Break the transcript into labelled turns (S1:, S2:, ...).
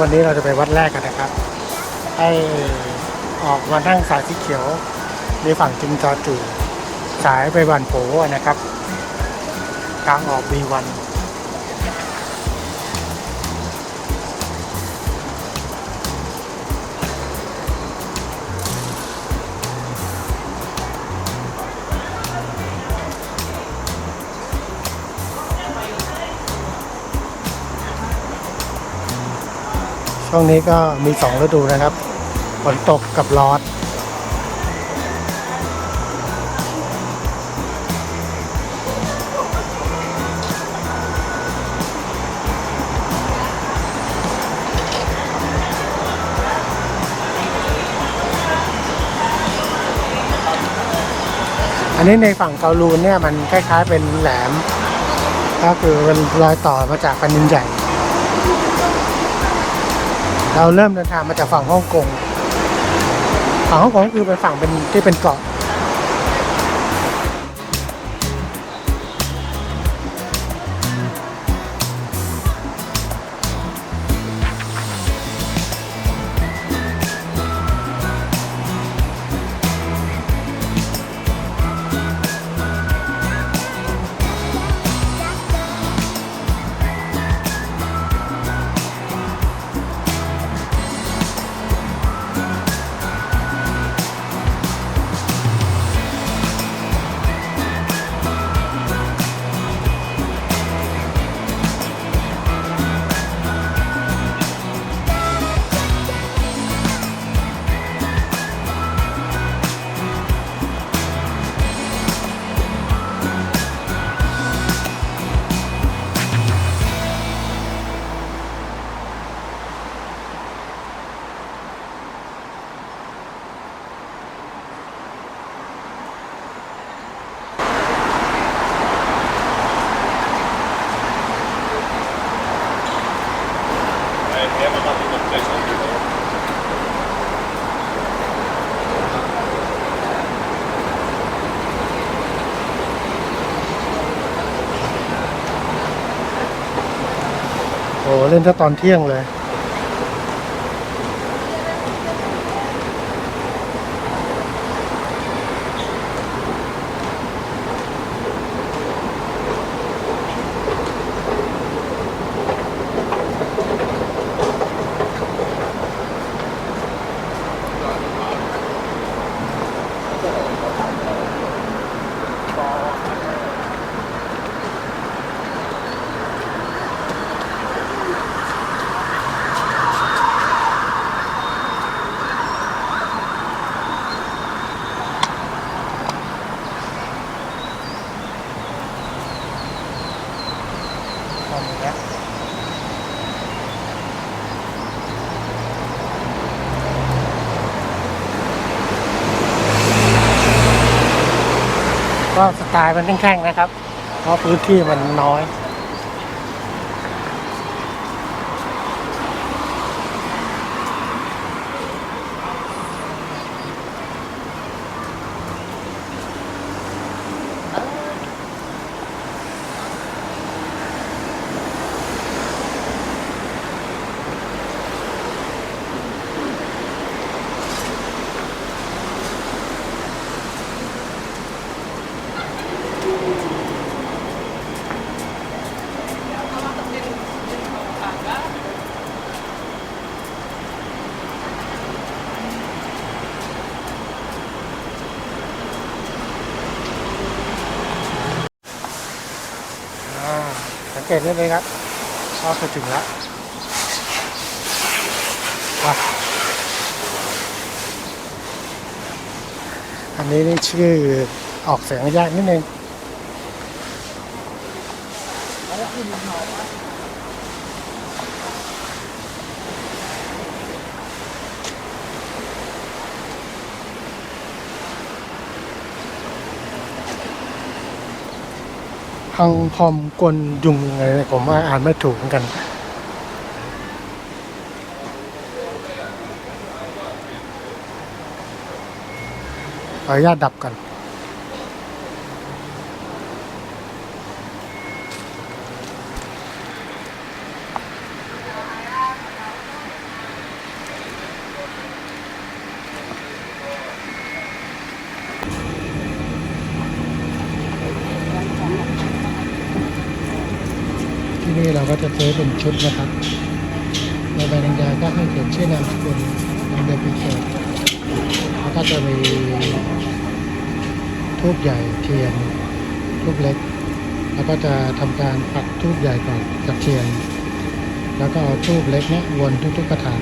S1: วันนี้เราจะไปวัดแรกกันนะครับ ให้ออกมานั่งสายสีเขียวในฝั่งจิงจอจูสายไปบันโผนะครับทางออกใบวัน ช่วงนี้ก็มีสองฤดูนะครับฝนตกกับร้อนอันนี้ในฝั่งเกาลูนเนี่ยมันคล้ายๆเป็นแหลม ก็คือเป็นรอยต่อมาจากแผ่นดินใหญ่ เราเริ่มเดินทางมาจากฝั่งฮ่องกงฝั่งฮ่องกงคือเป็นฝั่งเป็นที่เป็นเกาะ เล่นถ้าตอนเที่ยงเลย ก็สไตล์มันแข็งๆนะครับ เพราะพื้นที่มันน้อย อ่าสัง เกตนั่นเองครับก็ไปถึงแล้วว้าอันนี้นี่ชื่อออกเสียงยากนิดนึง อังคอมกวนยุงอะไรผมว่าอ่านไม่ถูกเหมือนกัน ขออนุญาตดับกัน ที่นี่เราก็จะซื้อเป็นชุดนะครับในใบนันยาก็ให้เขียนชื่อนามสกุลวันเดือนปีเกิดแล้วก็จะมีทูบใหญ่เทียนทูบเล็ก แล้วก็จะทำการปักทูบใหญ่ก่อนกับเทียน แล้วก็เอาทูบเล็กเนี้ยวนทุกๆกระถา
S2: ง